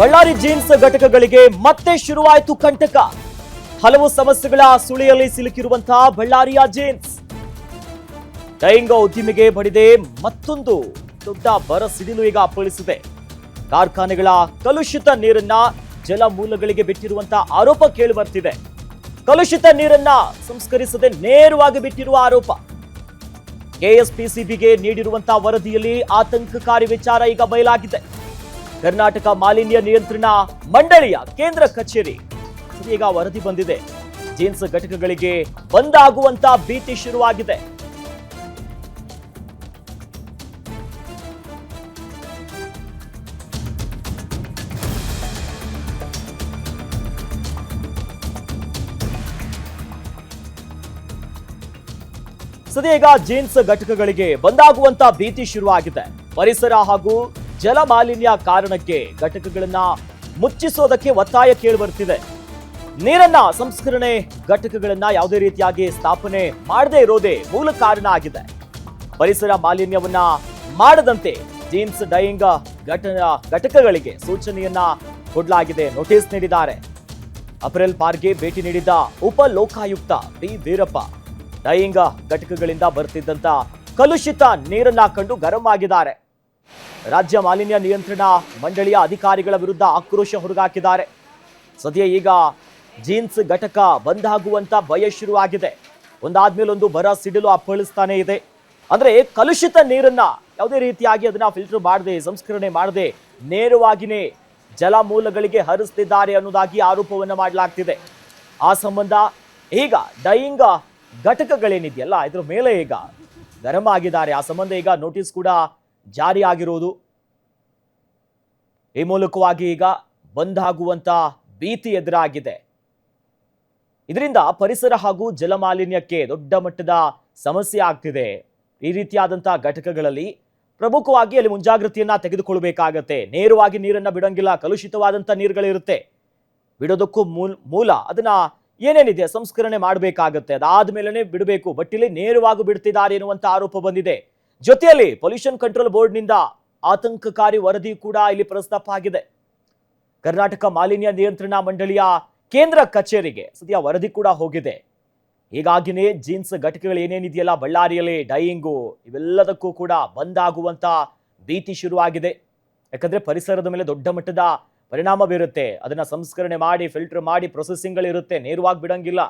Ballari jeans ಘಟಕಗಳಿಗೆ ಮತ್ತೆ ಶುರುವಾಯಿತು ಕಂಟಕ. ಹಲವು ಸಮಸ್ಯೆಗಳ ಸುಳಿಯಲ್ಲಿ ಸಿಲುಕಿರುವಂತಹ ಬಳ್ಳಾರಿಯ ಜೀನ್ಸ್. ಡೈಂಗ ಉದ್ದಿಮೆಗೆ ಬಡಿದೆ ಮತ್ತೊಂದು ದೊಡ್ಡ ಬರ ಸಿಡಿಲು ಈಗ ಅಪ್ಪಳಿಸಿದೆ ಕಾರ್ಖಾನೆಗಳ ಕಲುಷಿತ ನೀರನ್ನ ಜಲಮೂಲಗಳಿಗೆ ಬಿಟ್ಟಿರುವಂತಹ ಆರೋಪ ಕೇಳಿ ಬರ್ತಿದೆ. ಕಲುಷಿತ ನೀರನ್ನ ಸಂಸ್ಕರಿಸದೆ ನೇರವಾಗಿ ಬಿಟ್ಟಿರುವ ಆರೋಪ. ಕೆಎಸ್ಪಿಸಿಬಿಗೆ ನೀಡಿರುವಂತಹ ವರದಿಯಲ್ಲಿ ಆತಂಕಕಾರಿ ವಿಚಾರ ಈಗ ಬಯಲಾಗಿದೆ. ಕರ್ನಾಟಕ ಮಾಲಿನ್ಯ ನಿಯಂತ್ರಣ ಮಂಡಳಿಯ ಕೇಂದ್ರ ಕಚೇರಿ. ಈಗ ವರದಿ ಬಂದಿದೆ. ಜೀನ್ಸ್ ಘಟಕಗಳಿಗೆ ಬಂದಾಗುವಂತ ಭೀತಿ ಶುರುವಾಗಿದೆ. ಸದೀಗ ಜೀನ್ಸ್ ಘಟಕಗಳಿಗೆ ಬಂದಾಗುವಂತ ಭೀತಿ ಶುರುವಾಗಿದೆ. ಪರಿಸರ ಹಾಗೂ ಜಲ ಮಾಲಿನ್ಯ ಕಾರಣಕ್ಕೆ ಘಟಕಗಳನ್ನ ಮುಚ್ಚಿಸೋದಕ್ಕೆ ಒತ್ತಾಯ ಕೇಳಿ ಬರ್ತಿದೆ ನೀರನ್ನ ಸಂಸ್ಕರಣೆ ಘಟಕಗಳನ್ನ ಯಾವುದೇ ರೀತಿಯಾಗಿ ಸ್ಥಾಪನೆ ಮಾಡದೇ ಇರೋದೇ ಮೂಲ ಕಾರಣ ಆಗಿದೆ. ಪರಿಸರ ಮಾಲಿನ್ಯವನ್ನ ಮಾಡದಂತೆ ಜೀನ್ಸ್ ಡೈಯಿಂಗ್ ಘಟನ ಘಟಕಗಳಿಗೆ ಸೂಚನೆಯನ್ನ ಕೊಡಲಾಗಿದೆ ನೋಟಿಸ್ ನೀಡಿದ್ದಾರೆ. ಅಪ್ರಿಲ್ ಪಾರ್ಕ್ಗೆ ಭೇಟಿ ನೀಡಿದ್ದ ಉಪ ಲೋಕಾಯುಕ್ತ ಬಿ ವೀರಪ್ಪ, ಡೈಯಿಂಗ್ ಘಟಕಗಳಿಂದ ಬರ್ತಿದ್ದಂತ ಕಲುಷಿತ ನೀರನ್ನ ಕಂಡು ಗರಂ ಆಗಿದ್ದಾರೆ. ರಾಜ್ಯ ಮಾಲಿನ್ಯ ನಿಯಂತ್ರಣ ಮಂಡಳಿಯ ಅಧಿಕಾರಿಗಳ ವಿರುದ್ಧ ಆಕ್ರೋಶ ಹೊರಗಾಕಿದ್ದಾರೆ. ಸದ್ಯ ಈಗ ಜೀನ್ಸ್ ಘಟಕ ಬಂದ್ ಆಗುವಂತ ಭಯ ಶುರುವಾಗಿದೆ. ಒಂದಾದ್ಮೇಲೆ ಒಂದು ಬರ ಸಿಡಿಲು ಅಪ್ಪಳಿಸ್ತಾನೆ ಇದೆ. ಅಂದ್ರೆ ಕಲುಷಿತ ನೀರನ್ನ ಯಾವುದೇ ರೀತಿಯಾಗಿ ಅದನ್ನ ಫಿಲ್ಟರ್ ಮಾಡದೆ, ಸಂಸ್ಕರಣೆ ಮಾಡದೆ, ನೇರವಾಗಿನೇ ಜಲಮೂಲಗಳಿಗೆ ಹರಿಸ್ತಿದ್ದಾರೆ ಅನ್ನೋದಾಗಿ ಆರೋಪವನ್ನು ಮಾಡಲಾಗ್ತಿದೆ. ಆ ಸಂಬಂಧ ಈಗ ಡೈಯಿಂಗ್ ಘಟಕಗಳೇನಿದೆಯಲ್ಲ, ಇದ್ರ ಮೇಲೆ ಈಗ ಗರಂ ಆಗಿದ್ದಾರೆ. ಆ ಸಂಬಂಧ ಈಗ ನೋಟಿಸ್ ಕೂಡ ಜಾರಿ ಆಗಿರೋದು ಈ ಮೂಲಕವಾಗಿ ಈಗ ಬಂದಾಗುವಂತ ಭೀತಿ ಎದುರಾಗಿದೆ. ಇದರಿಂದ ಪರಿಸರ ಹಾಗೂ ಜಲಮಾಲಿನ್ಯಕ್ಕೆ ದೊಡ್ಡ ಮಟ್ಟದ ಸಮಸ್ಯೆ ಆಗ್ತಿದೆ. ಈ ರೀತಿಯಾದಂತಹ ಘಟಕಗಳಲ್ಲಿ ಪ್ರಮುಖವಾಗಿ ಅಲ್ಲಿ ಮುಂಜಾಗ್ರತೆಯನ್ನ ತೆಗೆದುಕೊಳ್ಬೇಕಾಗತ್ತೆ ನೇರವಾಗಿ ನೀರನ್ನ ಬಿಡಂಗಿಲ್ಲ, ಕಲುಷಿತವಾದಂತ ನೀರುಗಳಿರುತ್ತೆ. ಬಿಡೋದಕ್ಕೂ ಮೂಲ ಮೂಲ ಅದನ್ನ ಏನೇನಿದೆ ಸಂಸ್ಕರಣೆ ಮಾಡಬೇಕಾಗತ್ತೆ. ಅದಾದ್ಮೇಲೆ ಬಿಡಬೇಕು. ಬಟ್ ಇಲ್ಲಿ ನೇರವಾಗಿ ಬಿಡ್ತಿದ್ದಾರೆ ಎನ್ನುವಂತ ಆರೋಪ ಬಂದಿದೆ. ಜೊತೆಯಲ್ಲಿ ಪೊಲ್ಯೂಷನ್ ಕಂಟ್ರೋಲ್ ಬೋರ್ಡ್ನಿಂದ ಆತಂಕಕಾರಿ ವರದಿ ಕೂಡ ಇಲ್ಲಿ ಪ್ರಸ್ತಾಪ ಆಗಿದೆ. ಕರ್ನಾಟಕ ಮಾಲಿನ್ಯ ನಿಯಂತ್ರಣ ಮಂಡಳಿಯ ಕೇಂದ್ರ ಕಚೇರಿಗೆ ಸದ್ಯ ವರದಿ ಕೂಡ ಹೋಗಿದೆ. ಹೀಗಾಗಿನೇ ಜೀನ್ಸ್ ಘಟಕಗಳು ಏನೇನಿದೆಯಲ್ಲ, ಬಳ್ಳಾರಿಯಲ್ಲಿ ಡೈಯಿಂಗು ಇವೆಲ್ಲದಕ್ಕೂ ಕೂಡ ಬಂದಾಗುವಂತ ಭೀತಿ ಶುರುವಾಗಿದೆ. ಯಾಕಂದ್ರೆ ಪರಿಸರದ ಮೇಲೆ ದೊಡ್ಡ ಮಟ್ಟದ ಪರಿಣಾಮ ಬೀರುತ್ತೆ. ಅದನ್ನ ಸಂಸ್ಕರಣೆ ಮಾಡಿ ಫಿಲ್ಟರ್ ಮಾಡಿ ಪ್ರೊಸೆಸಿಂಗ್ಗಳಿರುತ್ತೆ ನೇರವಾಗಿ ಬಿಡಂಗಿಲ್ಲ.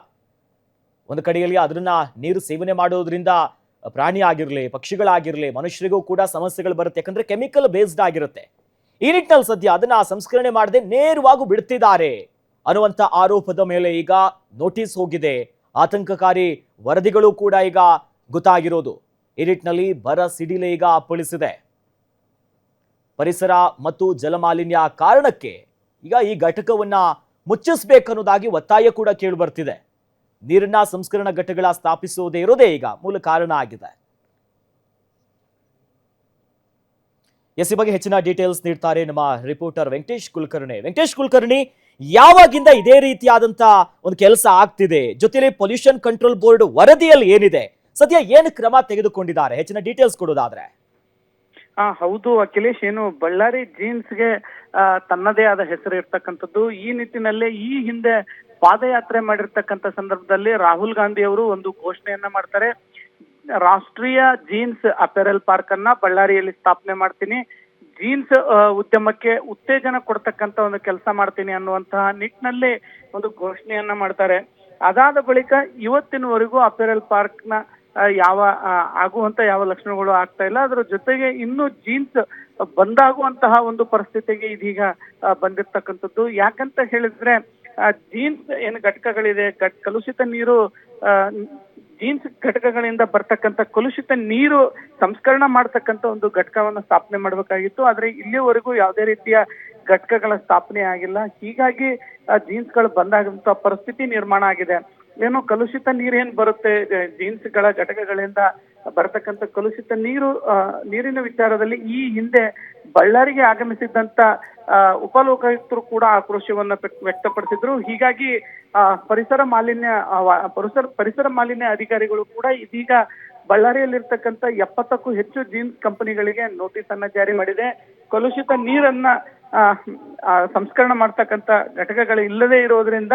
ಒಂದು ಕಡೆಯಲ್ಲಿ ಅದನ್ನ ನೀರು ಸೇವನೆ ಮಾಡೋದ್ರಿಂದ ಪ್ರಾಣಿ ಆಗಿರಲಿ ಪಕ್ಷಿಗಳಾಗಿರಲಿ, ಮನುಷ್ಯರಿಗೂ ಕೂಡ ಸಮಸ್ಯೆಗಳು ಬರುತ್ತೆ. ಯಾಕಂದ್ರೆ ಕೆಮಿಕಲ್ ಬೇಸ್ಡ್ ಆಗಿರುತ್ತೆ. ಈ ನಿಟ್ಟಿನಲ್ಲಿ ಸದ್ಯ ಅದನ್ನ ಸಂಸ್ಕರಣೆ ಮಾಡದೆ ನೇರವಾಗಿ ಬಿಡ್ತಿದ್ದಾರೆ ಅನ್ನುವಂಥ ಆರೋಪದ ಮೇಲೆ ಈಗ ನೋಟಿಸ್ ಹೋಗಿದೆ. ಆತಂಕಕಾರಿ ವರದಿಗಳು ಕೂಡ ಈಗ ಗೊತ್ತಾಗಿರೋದು. ಈ ನಿಟ್ಟಿನಲ್ಲಿ ಬರ ಸಿಡಿಲೆ ಈಗ ಅಪ್ಪಳಿಸಿದೆ. ಪರಿಸರ ಮತ್ತು ಜಲಮಾಲಿನ್ಯ ಕಾರಣಕ್ಕೆ ಈಗ ಈ ಘಟಕವನ್ನ ಮುಚ್ಚಿಸ್ಬೇಕನ್ನೋದಾಗಿ ಒತ್ತಾಯ ಕೂಡ ಕೇಳಿ ಬರ್ತಿದೆ. ನೀರನ್ನ ಸಂಸ್ಕರಣಾ ಘಟಕಗಳ ಸ್ಥಾಪಿಸುವುದೇ ಇರೋದೇ ಈಗ ಮೂಲ ಕಾರಣ ಆಗಿದೆ. ಎಸ್ ಬಗ್ಗೆ ಹೆಚ್ಚಿನ ಡೀಟೇಲ್ಸ್ ನೀಡ್ತಾರೆ ನಮ್ಮ ರಿಪೋರ್ಟರ್ ವೆಂಕಟೇಶ್ ಕುಲಕರ್ಣಿ. ವೆಂಕಟೇಶ್ ಕುಲಕರ್ಣಿ, ಯಾವಾಗಿಂದ ಇದೇ ರೀತಿಯಾದಂತ ಒಂದು ಕೆಲಸ ಆಗ್ತಿದೆ? ಜೊತೆಲಿ ಪೊಲ್ಯೂಷನ್ ಕಂಟ್ರೋಲ್ ಬೋರ್ಡ್ ವರದಿಯಲ್ಲಿ ಏನಿದೆ? ಸದ್ಯ ಏನು ಕ್ರಮ ತೆಗೆದುಕೊಂಡಿದ್ದಾರೆ? ಹೆಚ್ಚಿನ ಡೀಟೇಲ್ಸ್ ಕೊಡೋದಾದ್ರೆ. ಹೌದು ಅಖಿಲೇಶ್, ಏನು ಬಳ್ಳಾರಿ ಜೀನ್ಸ್ಗೆ ತನ್ನದೇ ಆದ ಹೆಸರು ಇರ್ತಕ್ಕಂಥದ್ದು. ಈ ನಿಟ್ಟಿನಲ್ಲೇ ಈ ಹಿಂದೆ ಪಾದಯಾತ್ರೆ ಮಾಡಿರ್ತಕ್ಕಂಥ ಸಂದರ್ಭದಲ್ಲಿ ರಾಹುಲ್ ಗಾಂಧಿ ಅವರು ಒಂದು ಘೋಷಣೆಯನ್ನ ಮಾಡ್ತಾರೆ. ರಾಷ್ಟ್ರೀಯ ಜೀನ್ಸ್ ಅಪೆರಲ್ ಪಾರ್ಕ್ ಅನ್ನ ಬಳ್ಳಾರಿಯಲ್ಲಿ ಸ್ಥಾಪನೆ ಮಾಡ್ತೀನಿ. ಜೀನ್ಸ್ ಉದ್ಯಮಕ್ಕೆ ಉತ್ತೇಜನ ಕೊಡ್ತಕ್ಕಂತ ಒಂದು ಕೆಲಸ ಮಾಡ್ತೀನಿ ಅನ್ನುವಂತಹ ನಿಟ್ಟಿನಲ್ಲಿ ಒಂದು ಘೋಷಣೆಯನ್ನ ಮಾಡ್ತಾರೆ. ಅದಾದ ಬಳಿಕ ಇವತ್ತಿನವರೆಗೂ ಅಪೆರಲ್ ಪಾರ್ಕ್ನ ಯಾವ ಆಗುವಂತ ಯಾವ ಲಕ್ಷಣಗಳು ಆಗ್ತಾ ಇಲ್ಲ. ಅದ್ರ ಜೊತೆಗೆ ಇನ್ನು ಜೀನ್ಸ್ ಬಂದಾಗುವಂತಹ ಒಂದು ಪರಿಸ್ಥಿತಿಗೆ ಇದೀಗ ಬಂದಿರ್ತಕ್ಕಂಥದ್ದು. ಯಾಕಂತ ಹೇಳಿದ್ರೆ ಜೀನ್ಸ್ ಏನು ಘಟಕಗಳಿದೆ? ಘಟ್ ಕಲುಷಿತ ನೀರು ಜೀನ್ಸ್ ಘಟಕಗಳಿಂದ ಬರ್ತಕ್ಕಂಥ ಕಲುಷಿತ ನೀರು ಸಂಸ್ಕರಣ ಮಾಡ್ತಕ್ಕಂಥ ಒಂದು ಘಟಕವನ್ನು ಸ್ಥಾಪನೆ ಮಾಡಬೇಕಾಗಿತ್ತು. ಆದರೆ ಇಲ್ಲಿವರೆಗೂ ಯಾವುದೇ ರೀತಿಯ ಘಟಕಗಳ ಸ್ಥಾಪನೆ ಆಗಿಲ್ಲ. ಹೀಗಾಗಿ ಜೀನ್ಸ್ಗಳು ಬಂದಾಗಂತ ಪರಿಸ್ಥಿತಿ ನಿರ್ಮಾಣ ಆಗಿದೆ. ಏನು ಕಲುಷಿತ ನೀರೇನ್ ಬರುತ್ತೆ ಜೀನ್ಸ್ಗಳ ಘಟಕಗಳಿಂದ ಬರತಕ್ಕಂತ ಕಲುಷಿತ ನೀರು ನೀರಿನ ವಿಚಾರದಲ್ಲಿ ಈ ಹಿಂದೆ ಬಳ್ಳಾರಿಗೆ ಆಗಮಿಸಿದ್ದಂತ ಉಪಲೋಕಾಯುಕ್ತರು ಕೂಡ ಆಕ್ರೋಶವನ್ನ ವ್ಯಕ್ತ- ವ್ಯಕ್ತಪಡಿಸಿದ್ರು. ಹೀಗಾಗಿ ಪರಿಸರ ಮಾಲಿನ್ಯ ಪರಿಸರ ಪರಿಸರ ಮಾಲಿನ್ಯ ಅಧಿಕಾರಿಗಳು ಕೂಡ ಇದೀಗ ಬಳ್ಳಾರಿಯಲ್ಲಿರ್ತಕ್ಕಂಥ ಎಪ್ಪತ್ತಕ್ಕೂ ಹೆಚ್ಚು ಜೀನ್ಸ್ ಕಂಪನಿಗಳಿಗೆ ನೋಟಿಸ್ ಅನ್ನ ಜಾರಿ ಮಾಡಿದೆ. ಕಲುಷಿತ ನೀರನ್ನ ಸಂಸ್ಕರಣ ಮಾಡ್ತಕ್ಕಂಥ ಘಟಕಗಳು ಇಲ್ಲದೆ ಇರೋದ್ರಿಂದ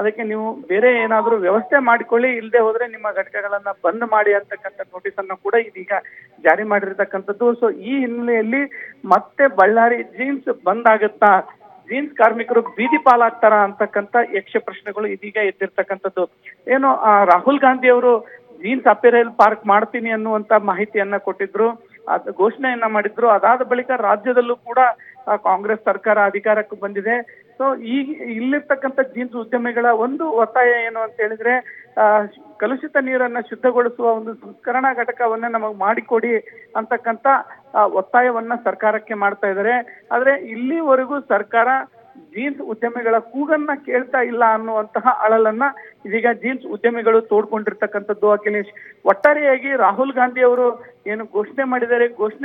ಅದಕ್ಕೆ ನೀವು ಬೇರೆ ಏನಾದರೂ ವ್ಯವಸ್ಥೆ ಮಾಡಿಕೊಳ್ಳಿ ಇಲ್ಲದೆ ಹೋದ್ರೆ ನಿಮ್ಮ ಘಟಕಗಳನ್ನ ಬಂದ್ ಮಾಡಿ ಅಂತಕ್ಕಂಥ ನೋಟಿಸ್ ಅನ್ನು ಕೂಡ ಇದೀಗ ಜಾರಿ ಮಾಡಿರ್ತಕ್ಕಂಥದ್ದು. ಸೊ ಈ ಹಿನ್ನೆಲೆಯಲ್ಲಿ ಮತ್ತೆ ಬಳ್ಳಾರಿ ಜೀನ್ಸ್ ಬಂದ್ ಆಗುತ್ತಾ ಜೀನ್ಸ್ ಕಾರ್ಮಿಕರು ಬೀದಿ ಪಾಲಾಗ್ತಾರ ಅಂತಕ್ಕಂಥ ಯಕ್ಷ ಪ್ರಶ್ನೆಗಳು ಇದೀಗ ಎದ್ದಿರ್ತಕ್ಕಂಥದ್ದು. ಏನು ರಾಹುಲ್ ಗಾಂಧಿ ಅವರು ಜೀನ್ಸ್ ಅಪೆರಲ್ ಪಾರ್ಕ್ ಮಾಡ್ತೀನಿ ಅನ್ನುವಂತ ಮಾಹಿತಿಯನ್ನ ಕೊಟ್ಟಿದ್ರು, ಅದು ಘೋಷಣೆಯನ್ನ ಮಾಡಿದ್ರು. ಅದಾದ ಬಳಿಕ ರಾಜ್ಯದಲ್ಲೂ ಕೂಡ ಕಾಂಗ್ರೆಸ್ ಸರ್ಕಾರ ಅಧಿಕಾರಕ್ಕೆ ಬಂದಿದೆ. ಸೊ ಈ ಇಲ್ಲಿರ್ತಕ್ಕಂಥ ಜೀನ್ಸ್ ಉದ್ಯಮಿಗಳ ಒಂದು ಒತ್ತಾಯ ಏನು ಅಂತ ಹೇಳಿದ್ರೆ ಆ, ಕಲುಷಿತ ನೀರನ್ನ ಶುದ್ಧಗೊಳಿಸುವ ಒಂದು ಸಂಸ್ಕರಣಾ ಘಟಕವನ್ನ ನಮಗೆ ಮಾಡಿಕೊಡಿ ಅಂತಕ್ಕಂಥ ಒತ್ತಾಯವನ್ನ ಸರ್ಕಾರಕ್ಕೆ ಮಾಡ್ತಾ ಇದಾರೆ ಆದ್ರೆ ಇಲ್ಲಿವರೆಗೂ ಸರ್ಕಾರ ಜೀನ್ಸ್ ಉದ್ಯಮಿಗಳ ಕೂಗನ್ನ ಕೇಳ್ತಾ ಇಲ್ಲ ಅನ್ನುವಂತಹ ಅಳಲನ್ನ ಇದೀಗ ಜೀನ್ಸ್ ಉದ್ಯಮಿಗಳು ತೋಡ್ಕೊಂಡಿರ್ತಕ್ಕಂಥದ್ದು. ಅಖಿಲೇಶ್ ಒಟ್ಟಾರೆಯಾಗಿ ರಾಹುಲ್ ಗಾಂಧಿ ಅವರು ಏನು ಘೋಷಣೆ ಮಾಡಿದ್ದಾರೆ. ಘೋಷಣೆ